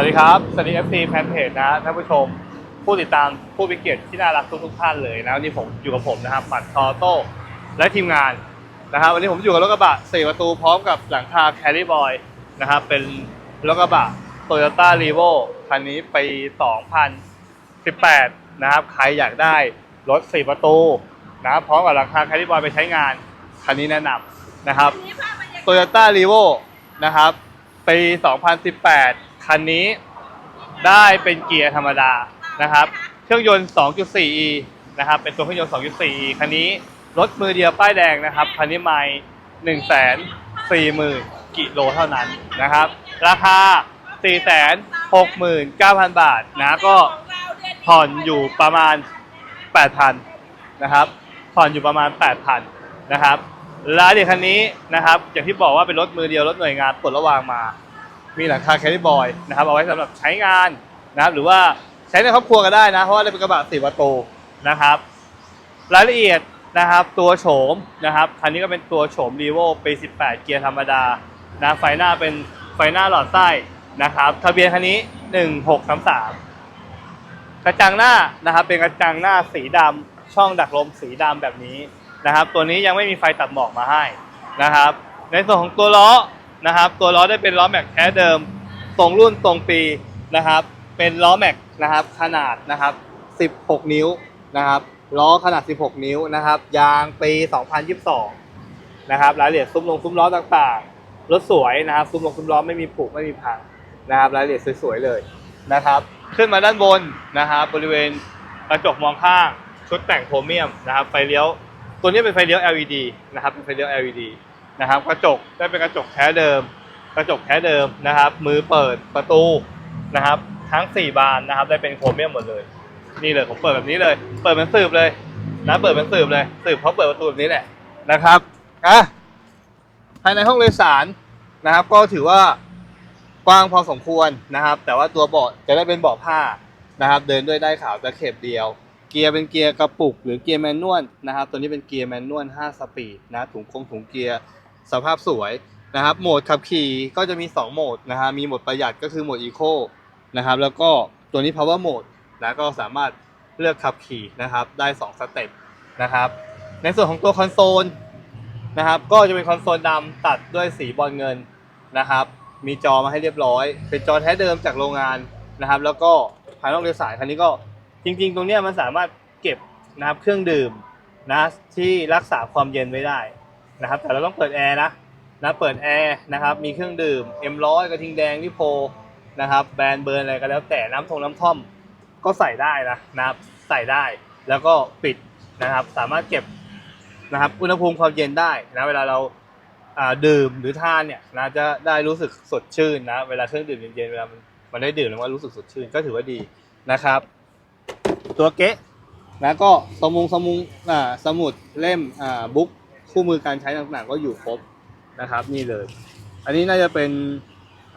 วัสดีครับ สวัสดี FC แฟนเพจนะท่านผู้ชม ผู้ติดตามผู้มีเกียรติที่น่ารักทุกทุกๆท่านเลยนะวันนี้ผมอยู่กับผมนะครับปัดทอโต้และทีมงานนะครับวันนี้ผมอยู่กับรถกระบะ4ประตูพร้อมกับหลังคาแคริบอยนะครับเป็นรถกระบะ Toyota r e v o คันนี้ปี2018นะครับใครอยากได้รถ4ประตูนะครับพร้อมกับหลังคาแคริบอยไปใช้งานคันนี้แนะนำนะครับ Toyota r e v o นะครับปี 2018 คันนี้ได้เป็นเกียร์ธรรมดานะครับ เครื่องยนต์ 2.4e นะครับ เป็นตัวเครื่องยนต์ 2.4e คันนี้รถมือเดียวป้ายแดงนะครับ คันนี้ไม่1 4 0 0 0 0กิโลเท่านั้นนะครับ ราคา 469,000 บาทนะก็ผ่อนอยู่ประมาณ 8,000นะครับ ผ่อนอยู่ประมาณ 8,000นะครับ แล้วเดี๋ยวคันนี้นะครับ อย่างที่บอกว่าเป็นรถมือเดียวรถหน่วยงานปลดระวางมา มีหลังคาแคริบอยนะครับเอาไว้สำหรับใช้งานนะครับหรือว่าใช้ในครอบครัวก็ได้นะ เพราะว่าเป็นกระบะสี่ประตูนะครับ รายละเอียดนะครับตัวโฉมนะครับคันนี้ก็เป็นตัวโฉม r e v o ปี18 เกียร์ธรรมดานะไฟหน้าเป็นไฟหน้าหลอดไส้นะครับทะเบียนคันนี้ 1633 กระจังหน้านะครับเป็นกระจังหน้าสีดำช่องดักลมสีดำแบบนี้นะครับ ตัวนี้ยังไม่มีไฟตัดหมอกมาให้นะครับ ในส่วนของตัวล้อ นะครับ ตัวล้อได้เป็นล้อแม็กแท้เดิมตรงรุ่นตรงปีนะครับ เป็นล้อแม็กนะครับ ขนาดนะครับ 16 นิ้วนะครับล้อขนาด 16 นิ้วนะครับ ยางปี 2022 นะครับรายละเอียดซุ้มลงซุ้มล้อต่างๆรถสวยนะครับ ซุ้มลงซุ้มล้อไม่มีผุไม่มีพังนะครับรายละเอียดสวยๆเลยนะครับ ขึ้นมาด้านบนนะครับ บริเวณกระจกมองข้างชุดแต่งโครเมียมนะครับไฟเลี้ยว ตัวนี้เป็นไฟเลี้ยว LED นะครับเป็นไฟเลี้ยว LED นะครับกระจกได้เป็นกระจกแท้เดิม กระจกแท้เดิมนะครับ มือเปิดประตูนะครับ ทั้ง 4 บานนะครับ ได้เป็นโครเมียมหมดเลย นี่เลยผมเปิดแบบนี้เลย เปิดเป็นสืบเลยนะเปิดเป็นสืบเลย สืบเพราะเปิดประตูแบบนี้แหละนะครับอะภายในห้องโดยสารนะครับ ก็ถือว่ากว้างพอสมควรนะครับ แต่ว่าตัวเบาะจะได้เป็นเบาะผ้านะครับ เดินด้วยได้ขาวตะเข็บเดียว เกียร์เป็นเกียร์กระปุก หรือเกียร์แมนนวลนะครับ ตัวนี้เป็นเกียร์แมนนวล5สปีดนะถุงคงถุงเกียร์ สภาพสวยนะครับ โหมดขับขี่ก็จะมี 2 โหมดนะฮะมีโหมดประหยัดก็คือโหมดอีโคนะครับแล้วก็ตัวนี้ power mode นะก็สามารถเลือกขับขี่นะครับได้ 2 สเต็ปนะครับในส่วนของตัวคอนโซลนะครับก็จะเป็นคอนโซลดำตัดด้วยสีบอลเงินนะครับมีจอมาให้เรียบร้อย เป็นจอแท้เดิมจากโรงงานนะครับ แล้วก็ภายนอกเรือสายคันนี้ก็จริง ๆ ตรงนี้มันสามารถเก็บนะครับเครื่องดื่มนะที่รักษาความเย็นไว้ได้ นะครับ แต่เราต้องเปิดแอร์นะนะเปิดแอร์นะครับ มีเครื่องดื่ม M100 กระทิงแดงลิโพนะครับ แบรนด์เบิร์นอะไรก็แล้วแต่น้ำทงน้ำท่อมก็ใส่ได้นะนะครับใส่ได้แล้วก็ปิดนะครับ สามารถเก็บนะครับ อุณหภูมิความเย็นได้นะเวลาเราอ่าดื่มหรือทานเนี่ยนะจะได้รู้สึกสดชื่นนะเวลาเครื่องดื่มเย็นๆเวลามันมันได้ดื่มแล้วมันรู้สึกสดชื่นก็ถือว่าดีนะครับ ตัวเก๊ะนะก็สมุงสมุงอ่าสมุดเล่มอ่าบุ๊ก คู่มือการใช้ต่างๆก็อยู่ครบนะครับ นี่เลย อันนี้น่าจะเป็น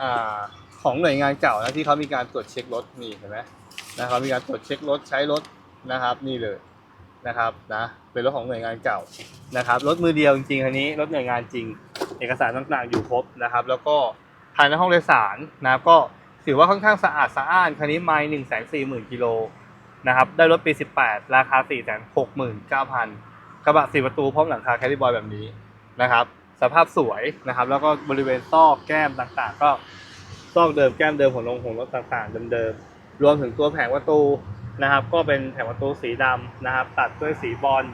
อของหน่วยงานเก่านะที่เขามีการตรวจเช็ครถนี่เห็นไหมนะครับมีการตรวจเช็ครถใช้รถนะครับ นี่เลยนะครับนะเป็นรถของหน่วยงานเก่านะครับรถมือเดียวจริงๆคันนี้รถหน่วยงานจริง เอกสารต่างๆอยู่ครบนะครับ แล้วก็ภายในห้องโดยสารนะครับก็ถือว่าค่อนข้างสะอาดสะอ้านคันนี้ไมล์หนึ่งแสนสี่หมื่นกิโลนะครับได้รถปี 18 ราคา 4 6 9 0 0 0 กระบะสี่ประตูพร้อมหลังคาแคริบอยแบบนี้นะครับ สภาพสวยนะครับ แล้วก็บริเวณซอกแก้มต่างๆ ก็ซอกเดิมแก้มเดิมของลงของรถต่างๆเดิมๆรวมถึงตัวแผงประตูนะครับ ก็เป็นแผงประตูสีดำนะครับ ตัดด้วยสีบอล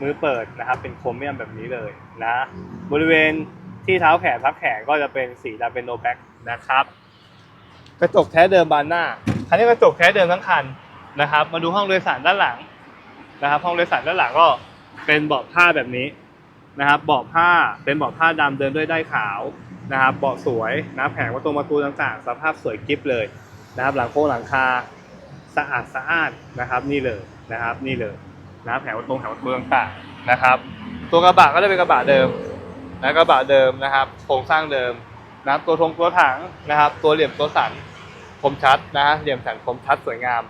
มือเปิดนะครับ เป็นโครเมียมแบบนี้เลยนะบริเวณที่เท้าแขนพับแขนก็จะเป็นสีดำเป็นโนแบ็กนะครับกระจกแท้เดิมบานหน้าคันนี้กระจกแท้เดิมทั้งคันนะครับ มาดูห้องโดยสารด้านหลังนะครับ ห้องโดยสารด้านหลังก็ เป็นเบาะผ้าแบบนี้นะครับเบาะผ้าเป็นเบาะผ้าดำเดินด้วยได้ขาวนะครับเบาะสวยนะแผงประตูประตูต่างๆ สภาพสวยกิ๊บเลยนะครับ หลังโค้งหลังคาสะอาดสะอาดนะครับนี่เลยนะครับนี่เลยนะแผงประตูแผงประตูต่างๆนะครับ ตัวกระบะก็จะเป็นกระบะเดิมนะกระบะเดิมนะครับโครงสร้างเดิมนะครับตัวทงตัวถังนะครับ ตัวเหลี่ยมตัวสันคมชัดนะเหลี่ยมสันคมชัดสวยงาม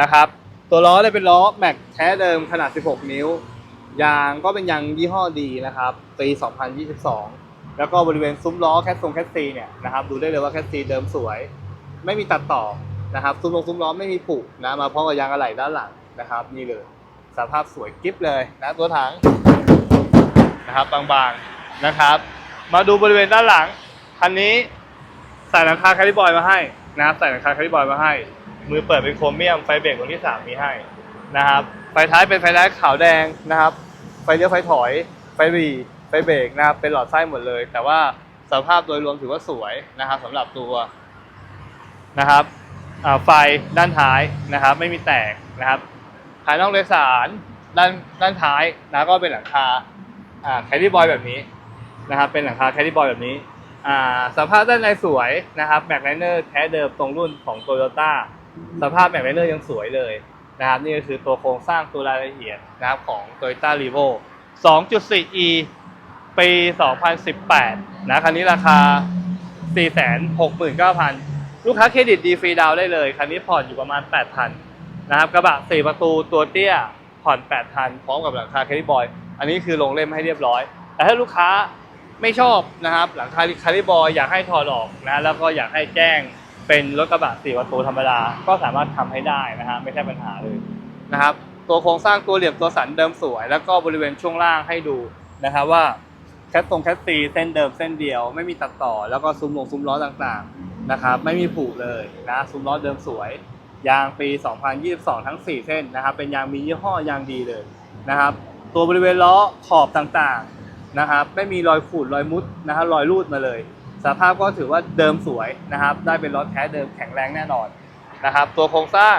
นะครับ ตัวล้อได้เป็นล้อแม็กแท้เดิมขนาด 16 นิ้ว ยางก็เป็นยางยี่ห้อดีนะครับปี 2022 แล้วก็บริเวณซุ้มล้อแคสซงแคสซีเนี่ยนะครับดูได้เลยว่าแคสซีเดิมสวย ไม่มีตัดต่อนะครับซุ้มลงซุ้มล้อไม่มีผุนะมาพร้อมกับยางอะไหล่ด้านหลังนะครับ นี่เลยสภาพสวยกิ๊บเลยนะตัวถังนะครับบางๆนะครับ มาดูบริเวณด้านหลังคันนี้ใส่หลังคาแคลิบอยมาให้นะครับใส่หลังคาแคลิบอยมาให้ มือเปิดเป็นโครเมียมไฟเบรกดวงที่สามมีให้นะครับ ไฟท้ายเป็นไฟท้ายขาวแดงนะครับ ไฟเลี้ยวไฟถอย ไฟหรีไฟเบรกนะครับ เป็นหลอดไส้หมดเลย แต่ว่าสภาพโดยรวมถือว่าสวยนะครับสำหรับตัวนะครับไฟด้านท้ายนะครับ ไม่มีแตกนะครับภายนอกโดยสารด้านด้านท้ายนะก็เป็นหลังคาอ่าแคดดี้บอยแบบนี้นะครับเป็นหลังคาแคดดี้บอยแบบนี้สภาพด้านในสวยนะครับแม็กไลเนอร์แท้เดิมตรงรุ่นของโตโยต้าสภาพแม็กไลเนอร์ยังสวยเลย นะครับนี่ก็คือตัวโครงสร้างตัวรายละเอียดนะครับของ Toyota r e v o 2.4e ปี 2018 นะคันนี้ราคา 469,000 ลูกค้าเครดิตดีฟรีดาวได้เลย คันนี้ผ่อนอยู่ประมาณ 8,000 นะครับกระบะ 4 ประตูตัวเตี้ยผ่อน 8,000 พร้อมกับหลังคาเคริบอย อันนี้คือลงเล่มให้เรียบร้อย แต่ถ้าลูกค้าไม่ชอบนะครับ หลังคาคาริบอยอยากให้ถอดออกนะแล้วก็อยากให้แจ้ง เป็นรถกระบะ4ประตูธรรมดา ก็สามารถทำให้ได้นะฮะไม่ใช่ปัญหาเลยนะครับ ตัวโครงสร้างตัวเหลี่ยมตัวสันเดิมสวย แล้วก็บริเวณช่วงล่างให้ดูนะครับว่าแคทตรงแคทซีเส้นเดิมเส้นเดียว ไม่มีตัดต่อแล้วก็ซุ้มลงซุ้มล้อต่างๆนะครับ ไม่มีผุเลยนะซุ้มล้อเดิมสวย ยางปี 2022 ทั้ง 4 เส้นนะครับ เป็นยางมียี่ห้อยางดีเลยนะครับ ตัวบริเวณล้อขอบต่างๆนะครับ ไม่มีรอยขูดรอยมุดนะครับรอยรูดมาเลย สภาพก็ถือว่าเดิมสวยนะครับ ได้เป็นรถแท้เดิมแข็งแรงแน่นอนนะครับ ตัวโครงสร้าง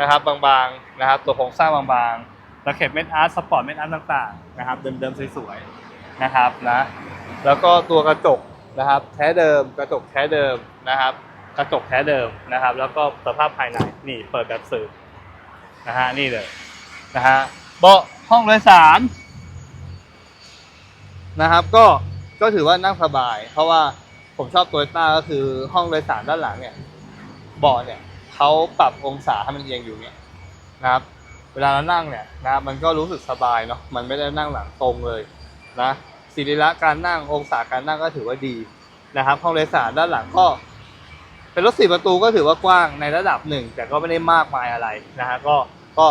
นะครับบางๆนะครับ ตัวโครงสร้างบางๆตะเข็บเม็ดอาร์ตสปอร์ตเม็ดอาร์ตต่างๆนะครับ เดิมๆสวยๆนะครับนะแล้วก็ตัวกระจกนะครับ แท้เดิมกระจกแท้เดิมนะครับ กระจกแท้เดิมนะครับ แล้วก็สภาพภายในนี่เปิดแบบสื่อนะฮะนี่เลยนะฮะเบาะห้องโดยสารนะครับก็ ก็ถือว่านั่งสบาย เพราะว่าผมชอบโตโยต้าก็คือห้องโดยสารด้านหลังเนี่ยเบาะเนี่ยเขาปรับองศาให้มันเอียงอยู่เนี่ยนะครับ เวลาเรานั่งเนี่ยนะมันก็รู้สึกสบายเนาะมันไม่ได้นั่งหลังตรงเลยนะสิริละการนั่งองศาการนั่งก็ถือว่าดีนะครับ ห้องโดยสารด้านหลังก็เป็นรถสี่ประตูก็ถือว่ากว้างในระดับหนึ่งแต่ก็ไม่ได้มากมายอะไรนะฮะก็ก็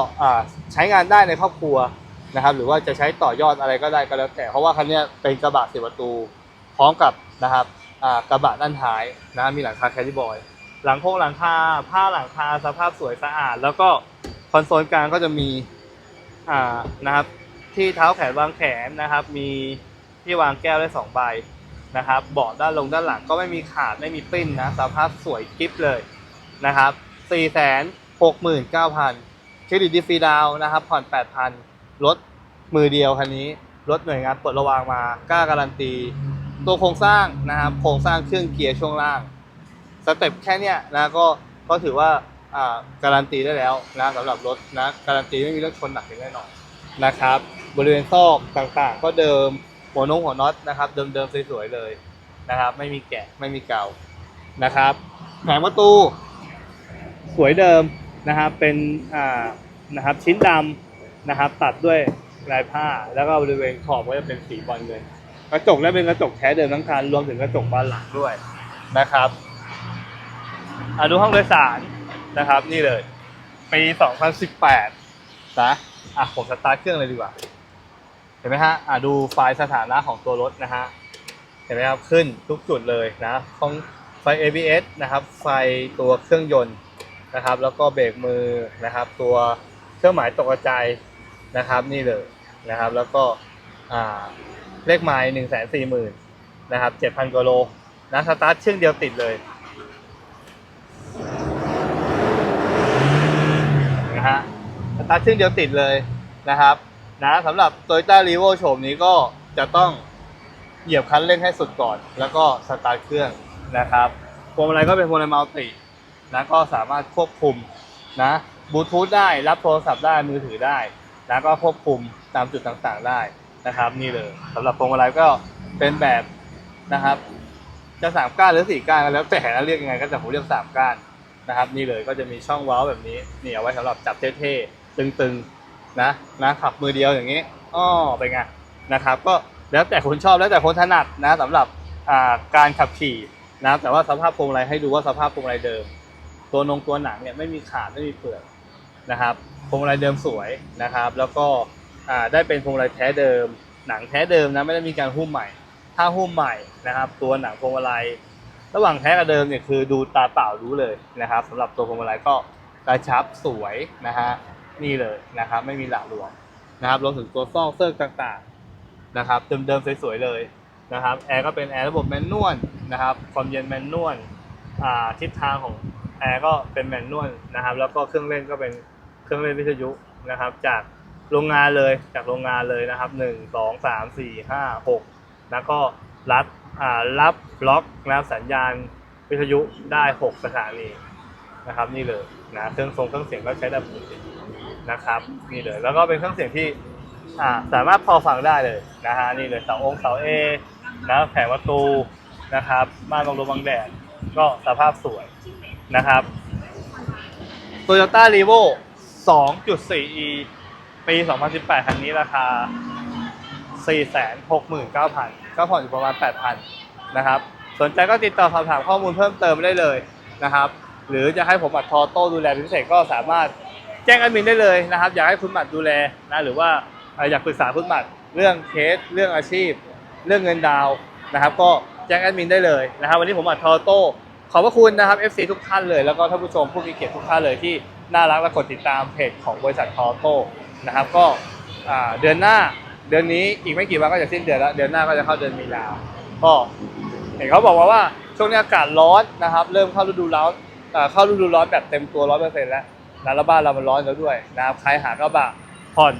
ใช้งานได้ในครอบครัว นะครับหรือว่าจะใช้ต่อยอดอะไรก็ได้ก็แล้วแต่เพราะว่าคันนี้เป็นกระบะสี่ประตูพร้อมกับนะครับกระบะด้านท้ายนะมีหลังคาแคดดี้บอยหลังโค้งหลังคาผ้าหลังคาสภาพสวยสะอาด แล้วก็คอนโซลกลางก็จะมีนะครับที่เท้าแขนวางแขนนะครับ มีที่วางแก้วได้สองใบนะครับเบาะด้านลงด้านหลังก็ไม่มีขาดไม่มีปิ้นนะสภาพสวยกิ๊บเลยนะครับสี่แสนหกหมื่นเก้าพันเครดิตดีฟรีดาวน์นะครับผ่อนแปดพัน รถมือเดียวคันนี้ รถหน่วยงานปิดระวางมากล้าการันตี ตัวโครงสร้างนะครับโครงสร้างเครื่องเกียร์ช่วงล่างสเต็ปแค่เนี้ยนะก็ก็ถือว่าอ่าการันตีได้แล้วนะสำหรับรถนะการันตีไม่มีเรื่องชนหนักอย่างแน่นอนนะครับ บริเวณซอกต่างๆ ก็เดิมหัวนงหัวน็อตนะครับ เดิมๆสวยๆเลยนะครับ ไม่มีแกะไม่มีเก่านะครับแผงประตู สวยเดิมนะครับเป็นอ่านะครับชิ้นดำ นะครับ ตัดด้วยลายผ้าแล้วก็บริเวณขอบก็จะเป็นสีบอลเงินกระจกและเป็นกระจกแท้เดิมทั้งคันรวมถึงกระจกบานหลังด้วยนะครับอะดูห้องโดยสารนะครับ นี่เลยปี 2018นะอะผมสตาร์ทเครื่องเลยดีกว่า เห็นไหมฮะอะดูไฟล์สถานะของตัวรถนะฮะเห็นไหมครับขึ้นทุกจุดเลยนะของไฟ ABS นะครับ ไฟตัวเครื่องยนต์นะครับ แล้วก็เบรกมือนะครับ ตัวเครื่องหมายตกกระจาย นะครับนี่เลยนะครับแล้วก็เลขไม้หนึ่งแสนสี่หมื่นนะครับเจ็ดพันกโลนะสตาร์ทเครื่องเดียวติดเลยนะฮะสตาร์ทเครื่องเดียวติดเลยนะครับนะสำหรับ Toyota r e v o โฉมนี้ก็จะต้องเหยียบคันเร่งให้สุดก่อน แล้วก็สตาร์ทเครื่องนะครับพวงมาลัยก็เป็นพวงมาลัยมัลตินะก็สามารถควบคุมนะบลูทูธได้รับโทรศัพท์ได้มือถือได้ นะก็ควบคุมตามจุดต่างๆได้นะครับ นี่เลยสำหรับพวงมาลัยก็เป็นแบบนะครับ จะสามก้านหรือสี่ก้านก็แล้วแต่นะเรียกยังไงก็จะผมเรียกสามก้านนะครับ นี่เลยก็จะมีช่องเว้าแบบนี้นี่เอาไว้สำหรับจับเท่ๆตึงๆนะนะขับมือเดียวอย่างนี้อ้อเป็นไงนะครับ ก็แล้วแต่คนชอบแล้วแต่คนถนัดนะสำหรับการขับขี่นะแต่ว่าสภาพพวงมาลัยให้ดูว่าสภาพพวงมาลัยเดิม ตัวนงตัวหนังเนี่ยไม่มีขาดไม่มีเปลือก นะครับพวงมาลัยเดิมสวยนะครับ แล้วก็ได้เป็นพวงมาลัยแท้เดิม หนังแท้เดิมนะไม่ได้มีการหุ้มใหม่ ถ้าหุ้มใหม่นะครับ ตัวหนังพวงมาลัยระหว่างแท้กับเดิมเนี่ยคือดูตาเปล่ารู้เลยนะครับสำหรับตัวพวงมาลัยก็กระชับสวยนะฮะนี่เลยนะครับ ไม่มีหลากหลวมนะครับรวมถึงตัวซอกเซิร์กต่างๆนะครับเดิมๆสวยๆเลยนะครับแอร์ก็เป็นแอร์ระบบแมนนวลนะครับความเย็นแมนนวลทิศทางของ แอร์ก็เป็นแมนนวลนะครับ แล้วก็เครื่องเล่นก็เป็นเครื่องเล่นวิทยุนะครับ จากโรงงานเลยจากโรงงานเลยนะครับหนึ่งสองสามสี่ห้าหกแล้วก็รับอ่ารับล็อกรับสัญญาณวิทยุได้6สถานีนะครับ นี่เลยนะเครื่องทรงเครื่องเสียงก็ใช้ได้ปกตินะครับ นี่เลยแล้วก็เป็นเครื่องเสียงที่อ่าสามารถพอฟังได้เลยนะฮะนี่เลยเสาองค์เสาเอนะแผงประตูนะครับม่านบังลมบังแดดก็สภาพสวย นะครับ Toyota r e v o 2.4e ปี 2018 คันนี้ราคา 469,000 ก็ผ่อนอยู่ประมาณ 8,000 นะครับ สนใจก็ติดต่อสอบถามข้อมูลเพิ่มเติมได้เลยนะครับ หรือจะให้ผมอัดทอโต้ดูแลพิเศษก็สามารถแจ้งแอดมินได้เลยนะครับ อยากให้คุณหมัดดูแลนะหรือว่าอยากปรึกษาคุณหมัดเรื่องเคส เรื่องอาชีพ เรื่องเงินดาวน์นะครับ ก็แจ้งแอดมินได้เลยนะครับ วันนี้ผมอัดทอโต้ ขอบพระคุณนะครับ FC ทุกท่านเลย แล้วก็ท่านผู้ชมผู้มีเกียรติทุกท่านเลยที่น่ารักและกดติดตามเพจของบริษัททอโต้นะครับก็เดือนหน้าเดือนนี้อีกไม่กี่วันก็จะสิ้นเดือนแล้วเดือนหน้าก็จะเข้าเดือนมีนาก็เห็นเขาบอกว่าว่าช่วงนี้อากาศร้อนนะครับ เริ่มเข้าฤดูร้อนเข้าฤดูร้อนแบบเต็มตัวร้อยเปอร์เซ็นต์แล้วนะแล้วบ้านเรามันร้อนแล้วด้วยนะครับใครหากระบะผ่อน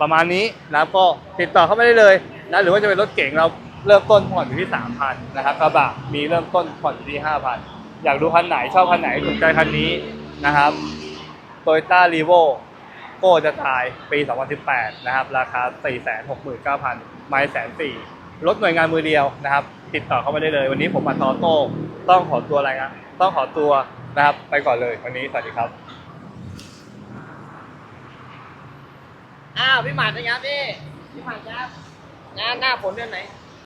ประมาณนี้นะครับก็ติดต่อเข้ามาได้เลยนะหรือว่าจะเป็นรถเก๋งเรา เริ่มต้นผ่อนอยู่ที่สามพันนะครับกระบะมีเริ่มต้นผ่อนอยู่ที่ห้าพันอยากดูคันไหนชอบคันไหนถูกใจคันนี้นะครับ Toyota r e v o โก้จะตายปี 2018 นะครับ ราคา 469,000 ไม่แสนสี่รถหน่วยงานมือเดียวนะครับ ติดต่อเข้ามาได้เลย วันนี้ผมมาตอโต้ต้องขอตัวอะไรนะต้องขอตัวนะครับ ไปก่อนเลยวันนี้สวัสดีครับ อ้าวพี่หมัดนะครับพี่พี่หมัดครับงานหน้าฝนเดือนไหน